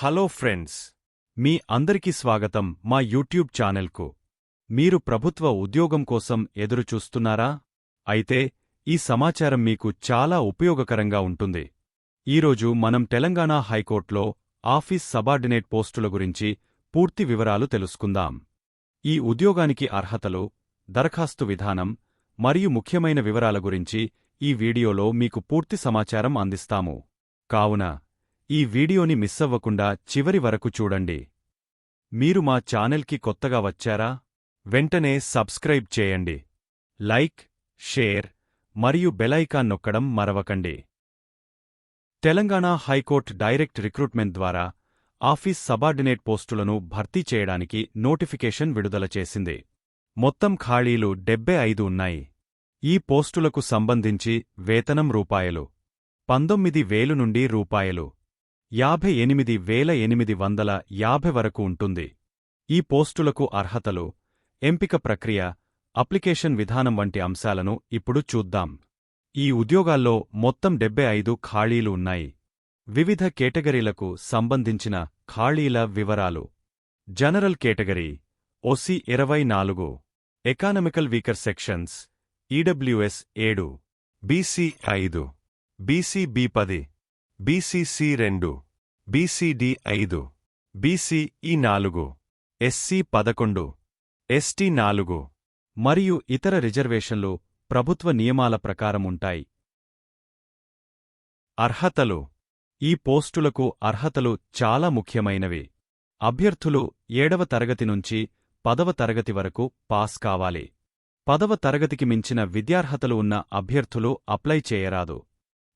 Hello friends మీ అందరికీ స్వాగతం మా యూట్యూబ్ ఛానల్కు. మీరు ప్రభుత్వ ఉద్యోగం కోసం ఎదురుచూస్తున్నారా? అయితే ఈ సమాచారం మీకు చాలా ఉపయోగకరంగా ఉంటుంది. ఈరోజు మనం తెలంగాణ హైకోర్టులో ఆఫీస్ సబార్డినేట్ పోస్టుల గురించి పూర్తి వివరాలు తెలుసుకుందాం. ఈ ఉద్యోగానికి అర్హతలు దరఖాస్తు విధానం మరియు ముఖ్యమైన వివరాల గురించి ఈ వీడియోలో మీకు పూర్తి సమాచారం అందిస్తాము. కావున ఈ వీడియోని మిస్సవ్వకుండా చివరి వరకు చూడండి. మీరు మా ఛానల్కి కొత్తగా వచ్చారా? వెంటనే సబ్స్క్రైబ్ చేయండి. లైక్ షేర్ మరియు బెలైకాన్ నొక్కడం మరవకండి. Telangana high court direct recruitment ద్వారా ఆఫీస్ సబార్డినేట్ పోస్టులను భర్తీ చేయడానికి నోటిఫికేషన్ విడుదల చేసింది. మొత్తం ఖాళీలు డెబ్బై ఐదు ఉన్నాయి. ఈ పోస్టులకు సంబంధించి వేతనం రూపాయలు. పంతొమ్మిది వేలు నుండి రూపాయలు. యాభై ఎనిమిది వేల ఎనిమిది వందల యాభై వరకు ఉంటుంది. ఈ పోస్టులకు అర్హతలు ఎంపిక ప్రక్రియ అప్లికేషన్ విధానం వంటి అంశాలను ఇప్పుడు చూద్దాం. ఈ ఉద్యోగాల్లో మొత్తం డెబ్బై ఐదు ఖాళీలు ఉన్నాయి. వివిధ కేటగిరీలకు సంబంధించిన ఖాళీల వివరాలు. జనరల్ కేటగిరీ ఒసి ఇరవై నాలుగు. ఎకానమికల్ వీకర్ సెక్షన్స్ ఈడబ్ల్యూఎస్ ఏడు. బీసీ ఐదు. బీసీబీ పది. బీసీసీ రెండు బీసీడి ఐదు బీసీఈ నాలుగు ఎస్సీ పదకొండు ఎస్టీ నాలుగు మరియు ఇతర రిజర్వేషన్లు ప్రభుత్వ నియమాల ప్రకారం ఉంటాయి. అర్హతలు. ఈ పోస్టులకు అర్హతలు చాలా ముఖ్యమైనవి. అభ్యర్థులు ఏడవ తరగతి నుంచి పదవ తరగతి వరకు పాస్ కావాలి. పదవ తరగతికి మించిన విద్యార్హతలు ఉన్న అభ్యర్థులు అప్లై చేయరాదు.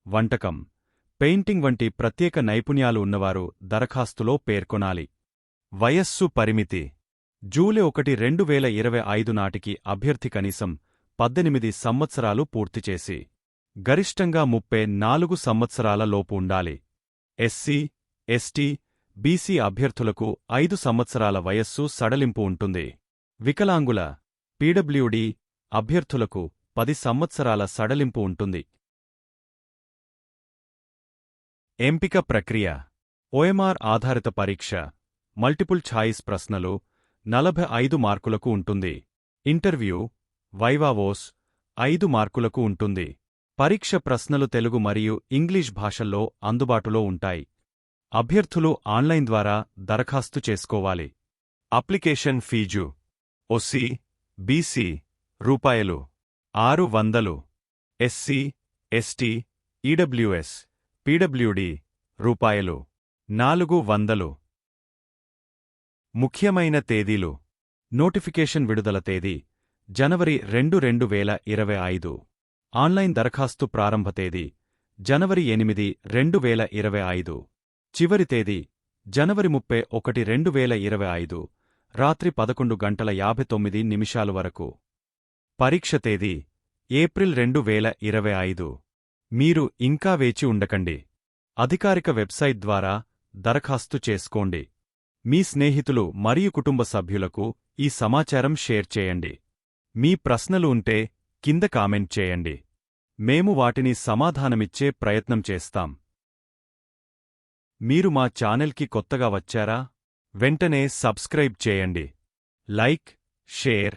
వంటకం. పెయింటింగ్ వంటి ప్రత్యేక నైపుణ్యాలు ఉన్నవారు దరఖాస్తులో పేర్కొనాలి. వయస్సు పరిమితి. జూలై ఒకటి రెండు వేల ఇరవై ఐదు నాటికి అభ్యర్థి కనీసం పద్దెనిమిది సంవత్సరాలు పూర్తిచేసి గరిష్టంగా ముప్పై నాలుగు సంవత్సరాల లోపు ఉండాలి. ఎస్సీ ఎస్టీ బీసీ అభ్యర్థులకు ఐదు సంవత్సరాల వయస్సు సడలింపు ఉంటుంది. వికలాంగుల పీడబ్ల్యూడీ అభ్యర్థులకు పది సంవత్సరాల సడలింపు ఉంటుంది. ఎంపిక ప్రక్రియ. ఓఎంఆర్ ఆధారిత పరీక్ష. మల్టిపుల్ ఛాయిస్ ప్రశ్నలు నలభై ఐదు మార్కులకు ఉంటుంది. ఇంటర్వ్యూ. Viva voce. ఐదు మార్కులకు ఉంటుంది. పరీక్ష ప్రశ్నలు తెలుగు మరియు ఇంగ్లీష్ భాషల్లో అందుబాటులో ఉంటాయి. అభ్యర్థులు ఆన్లైన్ ద్వారా దరఖాస్తు చేసుకోవాలి. Application fee. ఒసి బీసీ రూపాయలు. ఆరు వందలు. ఎస్సీ ఎస్టీ ఈడబ్ల్యూఎస్ పీడబ్ల్యూడీ రూపాయలు నాలుగు వందలు. ముఖ్యమైన తేదీలు. నోటిఫికేషన్ విడుదల తేదీ జనవరి రెండు రెండు వేల ఇరవై ఐదు. ఆన్లైన్ దరఖాస్తు ప్రారంభ తేదీ జనవరి ఎనిమిది రెండు వేల ఇరవై ఐదు. చివరి తేదీ జనవరి ముప్పై ఒకటి రెండు వేల ఇరవై ఐదు. రాత్రి పదకొండు గంటల యాభై తొమ్మిది నిమిషాలు వరకు. పరీక్ష తేదీ ఏప్రిల్ రెండు వేల ఇరవై ఐదు. మీరు ఇంకా వేచి ఉండకండి. అధికారిక వెబ్సైట్ ద్వారా దరఖాస్తు చేసుకోండి. మీ స్నేహితులు మరియు కుటుంబ సభ్యులకు ఈ సమాచారం షేర్ చేయండి. మీ ప్రశ్నలు ఉంటే కింద కామెంట్ చేయండి. మేము వాటిని సమాధానమిచ్చే ప్రయత్నం చేస్తాం. మీరు మా ఛానల్కి కొత్తగా వచ్చారా? వెంటనే సబ్స్క్రైబ్ చేయండి. లైక్ షేర్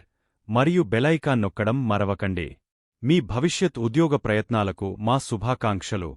మరియు బెలైకాన్ నొక్కడం మరవకండి. మీ భవిష్యత్ ఉద్యోగ ప్రయత్నాలకు మా శుభాకాంక్షలు.